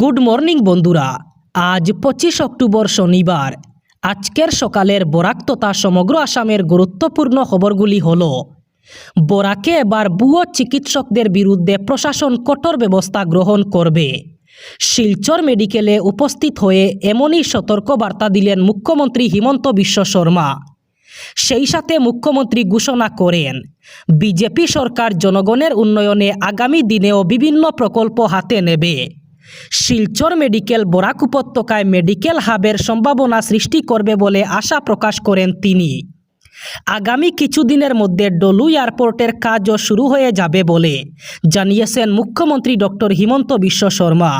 Good morning বন্ধুরা। আজ পঁচিশ অক্টোবর শনিবার। আজকের সকালের বরাক তথা সমগ্র আসামের গুরুত্বপূর্ণ খবরগুলি হল, বরাকে এবার বুয়ো চিকিৎসকদের বিরুদ্ধে প্রশাসন কঠোর ব্যবস্থা গ্রহণ করবে। শিলচর মেডিকেলে উপস্থিত হয়ে এমনই সতর্কবার্তা দিলেন মুখ্যমন্ত্রী হিমন্ত বিশ্ব শর্মা। সেই সাথে মুখ্যমন্ত্রী ঘোষণা করেন, বিজেপি সরকার জনগণের উন্নয়নে আগামী দিনেও বিভিন্ন প্রকল্প হাতে নেবে। শিলচর মেডিকেল বরাক উপত্যকায় মেডিকেল হাবের সম্ভাবনা সৃষ্টি করবে বলে আশা প্রকাশ করেন তিনি। আগামী কিছুদিনের মধ্যে ডলু এয়ারপোর্টের কাজও শুরু হয়ে যাবে বলে জানিয়েছেন মুখ্যমন্ত্রী ডক্টর হিমন্ত বিশ্ব শর্মা।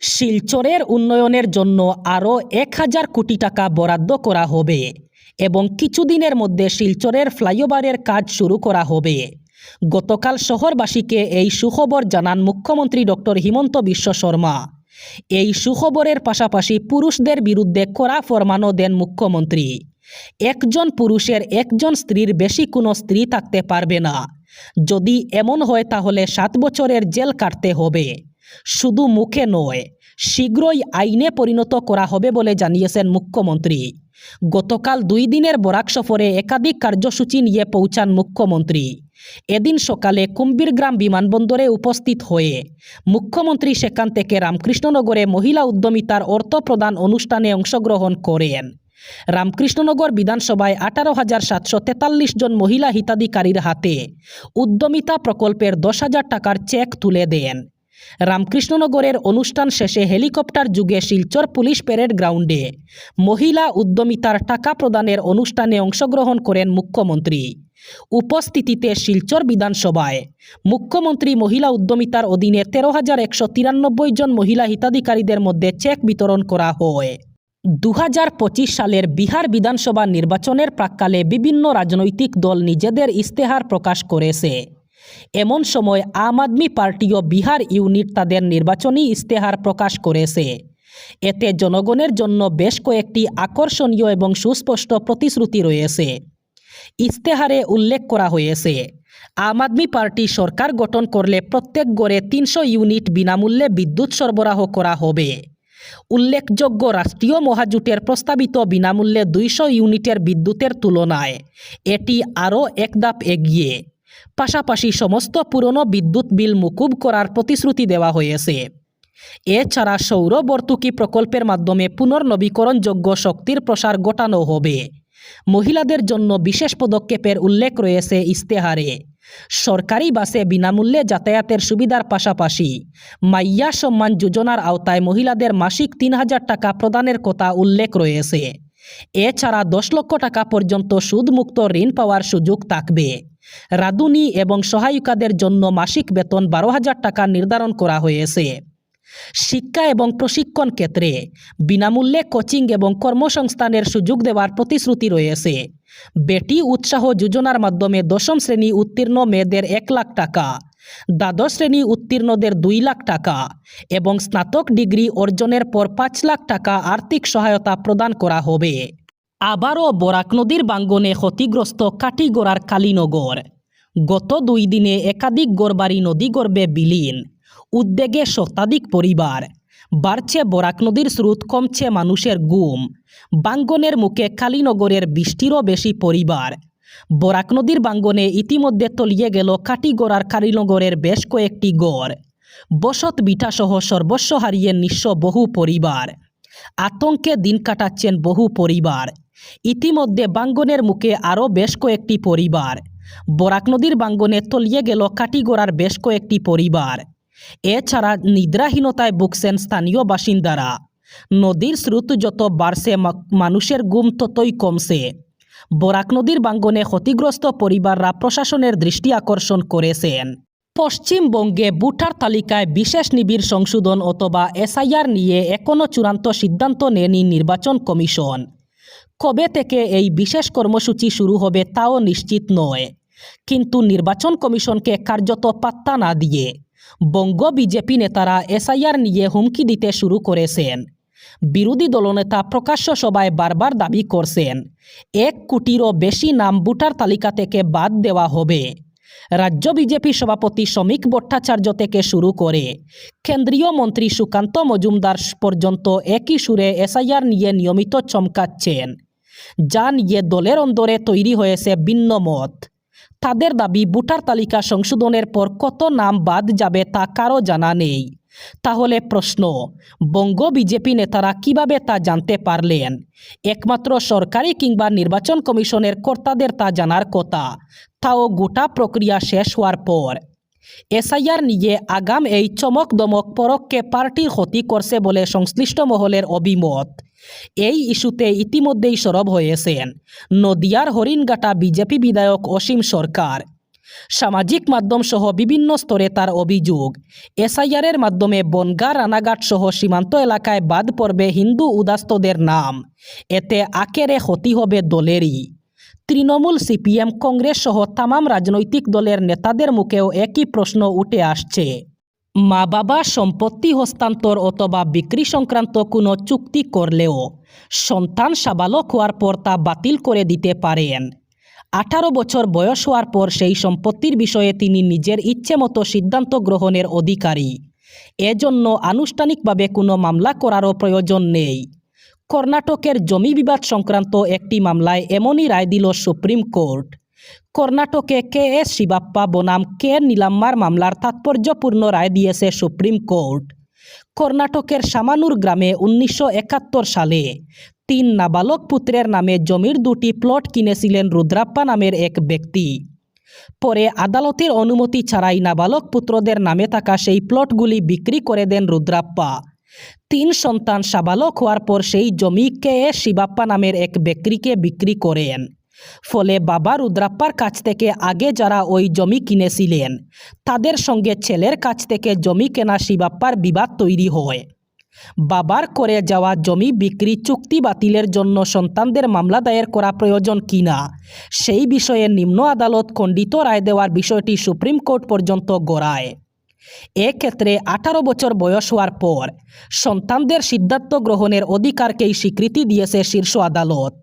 শিলচরের উন্নয়নের জন্য আরও এক হাজার কোটি টাকা বরাদ্দ করা হবে এবং কিছুদিনের মধ্যে শিলচরের ফ্লাইওভারের কাজ শুরু করা হবে। গতকাল শহরবাসীকে এই সুখবর জানান মুখ্যমন্ত্রী ডক্টর হিমন্ত বিশ্ব শর্মা। এই সুখবরের পাশাপাশি পুরুষদের বিরুদ্ধে কড়া ফরমানও দেন মুখ্যমন্ত্রী। একজন পুরুষের একজন স্ত্রীর বেশি কোনো স্ত্রী থাকতে পারবে না। যদি এমন হয় তাহলে সাত বছরের জেল কাটতে হবে। শুধু মুখে নয়, শীঘ্রই আইনে পরিণত করা হবে বলে জানিয়েছেন মুখ্যমন্ত্রী। গতকাল দুই দিনের বরাক সফরে একাধিক কার্যসূচি নিয়ে পৌঁছান মুখ্যমন্ত্রী। এদিন সকালে কুম্বীরগ্রাম বিমানবন্দরে উপস্থিত হয়ে মুখ্যমন্ত্রী সেখান থেকে রামকৃষ্ণনগরে মহিলা উদ্যমিতার অর্থ প্রদান অনুষ্ঠানে অংশগ্রহণ করেন। রামকৃষ্ণনগর বিধানসভায় আঠারো হাজার সাতশো তেতাল্লিশ জন মহিলা হিতাধিকারীর হাতে উদ্যমিতা প্রকল্পের দশ হাজার টাকার চেক তুলে দেন। রামকৃষ্ণনগরের অনুষ্ঠান শেষে হেলিকপ্টার যুগে শিলচর পুলিশ প্যারেড গ্রাউন্ডে। মহিলা উদ্যমিতার টাকা প্রদানের অনুষ্ঠানে অংশগ্রহণ করেন মুখ্যমন্ত্রী। উপস্থিতিতে শিলচর বিধানসভায় মুখ্যমন্ত্রী মহিলা উদ্যমিতার অধীনে তেরো হাজার একশো তিরানব্বই জন মহিলা হিতাধিকারীদের মধ্যে চেক বিতরণ করা হয়। দু হাজার পঁচিশ সালের বিহার বিধানসভা নির্বাচনের প্রাক্কালে বিভিন্ন রাজনৈতিক দল নিজেদের ইস্তেহার প্রকাশ করেছে। এমন সময় আম আদমি পার্টি ও বিহার ইউনিট তাদের নির্বাচনী ইস্তেহার প্রকাশ করেছে। এতে জনগণের জন্য বেশ কয়েকটি আকর্ষণীয় এবং সুস্পষ্ট প্রতিশ্রুতি রয়েছে। ইস্তেহারে উল্লেখ করা হয়েছে, আম আদমি পার্টি সরকার গঠন করলে প্রত্যেক গড়ে তিনশো ইউনিট বিনামূল্যে বিদ্যুৎ সরবরাহ করা হবে। উল্লেখযোগ্য রাষ্ট্রীয় মহাজোটের প্রস্তাবিত বিনামূল্যে দুইশো ইউনিটের বিদ্যুতের তুলনায় এটি আরও এক ধাপ এগিয়ে। পাশাপাশি সমস্ত পুরনো বিদ্যুৎ বিল মুকুব করার প্রতিশ্রুতি দেওয়া হয়েছে। এছাড়া সৌর বর্তুকি প্রকল্পের মাধ্যমে পুনর্নবীকরণযোগ্য শক্তির প্রসার ঘটানো হবে। মহিলাদের জন্য বিশেষ পদক্ষেপের উল্লেখ রয়েছে ইস্তেহারে সরকারি বাসে বিনামূল্যে যাতায়াতের সুবিধার পাশাপাশি মাইয়া সম্মান যোজনার আওতায় মহিলাদের মাসিক তিন হাজার টাকা প্রদানের কথা উল্লেখ রয়েছে। এছাড়া দশ লক্ষ টাকা পর্যন্ত সুদমুক্ত ঋণ পাওয়ার সুযোগ থাকবে। রাঁধুনি এবং সহায়িকাদের জন্য মাসিক বেতন বারো হাজার টাকা নির্ধারণ করা হয়েছে। শিক্ষা এবং প্রশিক্ষণ ক্ষেত্রে বিনামূল্যে কোচিং এবং কর্মসংস্থানের সুযোগ দেওয়ার প্রতিশ্রুতি রয়েছে। বেটি উৎসাহ যোজনার মাধ্যমে দশম শ্রেণি উত্তীর্ণ মেয়েদের এক লাখ টাকা, দ্বাদশ শ্রেণি উত্তীর্ণদের দুই লাখ টাকা এবং স্নাতক ডিগ্রি অর্জনের পর পাঁচ লাখ টাকা আর্থিক সহায়তা প্রদান করা হবে। আবারও বরাক নদীর বাঙ্গনে ক্ষতিগ্রস্ত কাটিগড়ার কালীনগর। গত দুই দিনে একাধিক গড়বাড়ি নদী গর্বে বিলীন। উদ্বেগে শতাধিক পরিবার। বাড়ছে বরাক নদীর স্রোত, কমছে মানুষের গুম। বাঙ্গনের মুখে কালীনগরের বৃষ্টিরও বেশি পরিবার। বরাক নদীর বাঙ্গনে ইতিমধ্যে তলিয়ে গেল কাটিগড়ার কালীনগরের বেশ কয়েকটি গড়। বসত বিটাসহ সর্বস্ব হারিয়ে নিঃস্ব বহু পরিবার। আতঙ্কে দিন কাটাচ্ছেন বহু পরিবার। ইতিমধ্যে বাঙ্গনের মুখে আরও বেশ কয়েকটি পরিবার। বরাক নদীর বাঙ্গনে তলিয়ে গেল কাটিগড়ার বেশ কয়েকটি পরিবার। এছাড়া নিদ্রাহীনতায় ভুগছেন স্থানীয় বাসিন্দারা। নদীর স্রোত যত বাড়ছে মানুষের গুম ততই কমছে। বরাক নদীর বাঙ্গনে ক্ষতিগ্রস্ত পরিবাররা প্রশাসনের দৃষ্টি আকর্ষণ করেছেন। পশ্চিমবঙ্গে ভোটার তালিকায় বিশেষ নিবিড় সংশোধন অথবা এসআইআর নিয়ে এখনও চূড়ান্ত সিদ্ধান্ত নেয়নি নির্বাচন কমিশন। কবে থেকে এই বিশেষ কর্মসূচি শুরু হবে তাও নিশ্চিত নয়। কিন্তু নির্বাচন কমিশনকে কার্যত পাত্তা না দিয়ে বঙ্গ বিজেপি নেতারা এসআইআর নিয়ে হুমকি দিতে শুরু করেছেন। বিরোধী দলনেতা প্রকাশ্য সভায় বারবার দাবি করছেন, এক কোটিরও বেশি নাম ভোটার তালিকা থেকে বাদ দেওয়া হবে। রাজ্য বিজেপি সভাপতি শ্রমিক ভট্টাচার্য থেকে শুরু করে কেন্দ্রীয় মন্ত্রী সুকান্ত মজুমদার পর্যন্ত একই সুরে এসআইআর নিয়ে নিয়মিত চমকাচ্ছেন। যা নিয়ে দলের অন্দরে তৈরি হয়েছে ভিন্ন মত। তাদের দাবি, ভোটার তালিকা সংশোধনের পর কত নাম বাদ যাবে তা কারও জানা নেই। তাহলে প্রশ্ন, বঙ্গ বিজেপি নেতারা কীভাবে তা জানতে পারলেন? একমাত্র সরকারি কিংবা নির্বাচন কমিশনের কর্তাদের তা জানার কথা। তাও গোটা প্রক্রিয়া শেষ হওয়ার পর। এসআইআর নিয়ে আগাম এই চমক দমক পরককে পার্টির ক্ষতি করছে বলে সংশ্লিষ্ট মহলের অভিমত। এই ইস্যুতে ইতিমধ্যেই সরব হয়েছেন নদিয়ার হরিণঘাটা বিজেপি বিধায়ক অসীম সরকার সামাজিক মাধ্যম সহ বিভিন্ন স্তরে তার অভিযোগ। এসআইআরের মাধ্যমে বনগা রানাঘাট সহ সীমান্ত এলাকায় বাদ পড়বে হিন্দু উদাস্তদের নাম। এতে আকেরে ক্ষতি হবে দলেরই। তৃণমূল সিপিএম কংগ্রেস সহ তামাম রাজনৈতিক দলের নেতাদের মুখেও একই প্রশ্ন উঠে আসছে। মা বাবা সম্পত্তি হস্তান্তর অথবা বিক্রি সংক্রান্ত কোনো চুক্তি করলেও সন্তান সাবালক হওয়ার পর তা বাতিল করে দিতে পারেন। আঠারো বছর বয়স হওয়ার পর সেই সম্পত্তির বিষয়ে তিনি নিজের ইচ্ছে মতো সিদ্ধান্ত গ্রহণের অধিকারী। এজন্য আনুষ্ঠানিকভাবে কোনো মামলা করারও প্রয়োজন নেই। কর্ণাটকের জমি বিবাদ সংক্রান্ত একটি মামলায় এমনই রায় দিল সুপ্রিম কোর্ট। কর্ণাটকে কে এস শিবাপ্পা বনাম কে নীলাম্মার মামলার তাৎপর্যপূর্ণ রায় দিয়েছে সুপ্রিম কোর্ট। কর্ণাটকের সামানুর গ্রামে উনিশশো একাত্তর সালে তিন নাবালক পুত্রের নামে জমির দুটি প্লট কিনেছিলেন রুদ্রাপ্পা নামের এক ব্যক্তি। পরে আদালতের অনুমতি ছাড়াই নাবালক পুত্রদের নামে থাকা সেই প্লটগুলি বিক্রি করে দেন রুদ্রাপ্পা। তিন সন্তান সাবালক হওয়ার পর সেই জমি কে শিবাপ্পা নামের এক ব্যক্তিকে বিক্রি করেন। ফলে বাবা রুদ্রাপ্পার কাছ থেকে আগে যারা ওই জমি কিনেছিলেন, তাদের সঙ্গে ছেলের কাছ থেকে জমি কেনা শিবাপ্পার বিবাদ তৈরি হয়। বাবার করে যাওয়া জমি বিক্রি চুক্তি বাতিলের জন্য সন্তানদের মামলা দায়ের করা প্রয়োজন কিনা সেই বিষয়ে নিম্ন আদালত খণ্ডিত রায় দেওয়ার বিষয়টি সুপ্রিম কোর্ট পর্যন্ত গড়ায়। এক্ষেত্রে আঠারো বছর বয়স হওয়ার পর সন্তানদের সিদ্ধান্ত গ্রহণের অধিকারকেই স্বীকৃতি দিয়েছে শীর্ষ আদালত।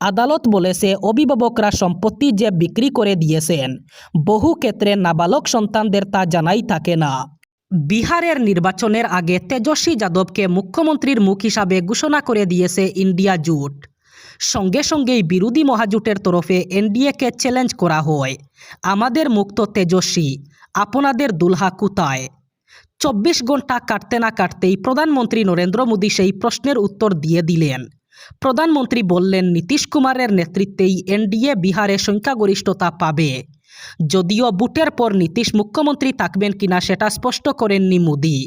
আদালত বলেছে, অভিভাবকরা সম্পত্তি যে বিক্রি করে দিয়েছেন, বহু ক্ষেত্রে নাবালক সন্তানদের তা জানাই থাকে না। বিহারের নির্বাচনের আগে তেজস্বী যাদবকে মুখ্যমন্ত্রীর মুখ হিসাবে ঘোষণা করে দিয়েছে ইন্ডিয়া জোট। সঙ্গে সঙ্গেই বিরোধী মহাজোটের তরফে এনডিএকে চ্যালেঞ্জ করা হয়। আমাদের মুক্ত তেজস্বী। আপনাদের দুলহা কোথায় চব্বিশ ঘণ্টা কাটতে না কাটতেই প্রধানমন্ত্রী নরেন্দ্র মোদী সেই প্রশ্নের উত্তর দিয়ে দিলেন। প্রধানমন্ত্রী বললেন, নীতিশ কুমারের নেতৃত্বেই এনডিএ বিহারে সংখ্যাগরিষ্ঠতা পাবে। যদিও বুটের পর নীতিশ মুখ্যমন্ত্রী থাকবেন কিনা সেটা স্পষ্ট করেননি মোদী।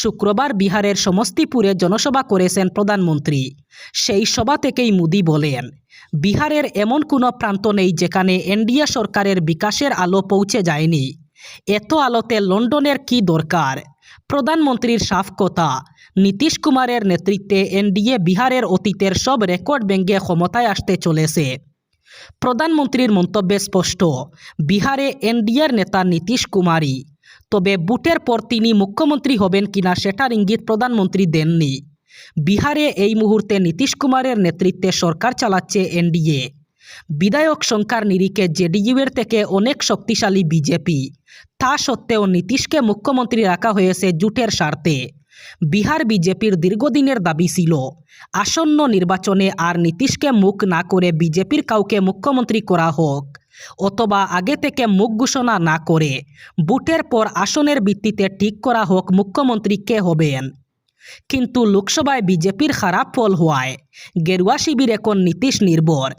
শুক্রবার বিহারের সমস্তিপুরে জনসভা করেছেন প্রধানমন্ত্রী। সেই সভা থেকেই মোদী বলেন, বিহারের এমন কোনো প্রান্ত নেই যেখানে এনডিএ সরকারের বিকাশের আলো পৌঁছে যায়নি। এত আলোতে লন্ডনের কি দরকার? প্রধানমন্ত্রীর সাফ কথা নীতিশ কুমারের নেতৃত্বে এনডিএ বিহারের অতীতের সব রেকর্ড ভেঙে ক্ষমতায় আসতে চলেছে। প্রধানমন্ত্রীর মন্তব্যে স্পষ্ট, বিহারে এনডিএর নেতা নীতিশ কুমারই, তবে বুটের পর তিনি মুখ্যমন্ত্রী হবেন কিনা সেটার ইঙ্গিত প্রধানমন্ত্রী দেননি। বিহারে এই মুহূর্তে নীতিশ কুমারের নেতৃত্বে সরকার চালাচ্ছে এনডিএ। বিধায়ক সংখ্যার নিরিখে জেডিইউয়ের থেকে অনেক শক্তিশালী বিজেপি। তা সত্ত্বেও নীতিশকে মুখ্যমন্ত্রী রাখা হয়েছে জুটের স্বার্থে। বিহার বিজেপির দীর্ঘদিনের দাবি ছিল, আসন্ন নির্বাচনে আর নীতিশকে মুখ না করে বিজেপির কাউকে মুখ্যমন্ত্রী করা হোক, অথবা আগে থেকে মুখ ঘোষণা না করে, বুটের পর আসনের ভিত্তিতে ঠিক করা হোক মুখ্যমন্ত্রী কে হবেন। কিন্তু লোকসভায় বিজেপির খারাপ ফল হওয়ায় গেরুয়া শিবির এখন নীতিশ নির্ভর।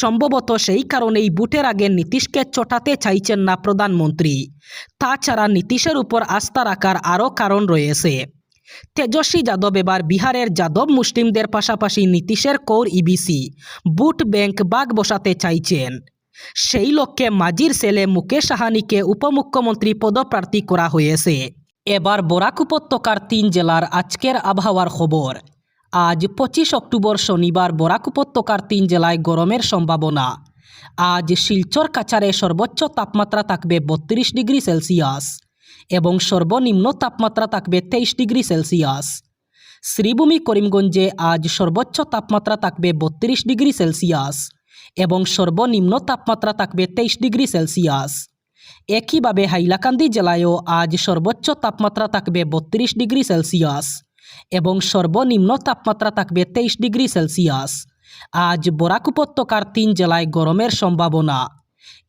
সম্ভবত সেই কারণেই বুটের আগে নীতিশকে চটাতে চাইছেন না প্রধানমন্ত্রী। তাছাড়া নীতিশের উপর আস্থা রাখার আরও কারণ রয়েছে। তেজস্বী যাদব এবার বিহারের যাদব মুসলিমদের পাশাপাশি নীতিশের কৌর ইবিসি বুট ব্যাংক বাগ বসাতে চাইছেন। সেই লক্ষ্যে মাজির ছেলে মুকেশ সাহানিকে উপমুখ্যমন্ত্রী পদপ্রার্থী করা হয়েছে। এবার বরাক উপত্যকার তিন জেলার আজকের আবহাওয়ার খবর। আজ পঁচিশ অক্টোবর শনিবার বরাক উপত্যকার তিন জেলায় গরমের সম্ভাবনা। আজ শিলচর কাছারে সর্বোচ্চ তাপমাত্রা থাকবে বত্রিশ ডিগ্রি সেলসিয়াস এবং সর্বনিম্ন তাপমাত্রা থাকবে তেইশ ডিগ্রি সেলসিয়াস। শ্রীভূমি করিমগঞ্জে আজ সর্বোচ্চ তাপমাত্রা থাকবে বত্রিশ ডিগ্রি সেলসিয়াস এবং সর্বনিম্ন তাপমাত্রা থাকবে তেইশ ডিগ্রি সেলসিয়াস। একইভাবে হাইলাকান্দি জেলায়ও আজ সর্বোচ্চ তাপমাত্রা থাকবে বত্রিশ ডিগ্রি সেলসিয়াস এবং সর্বনিম্ন তাপমাত্রা থাকবে তেইশ ডিগ্রি সেলসিয়াস। আজ বরাক উপত্যকার তিন জেলায় গরমের সম্ভাবনা।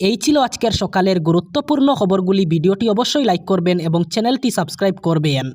এই ছিল আজকের সকালের গুরুত্বপূর্ণ খবরগুলি। ভিডিওটি অবশ্যই লাইক করবেন এবং চ্যানেলটি সাবস্ক্রাইব করবেন।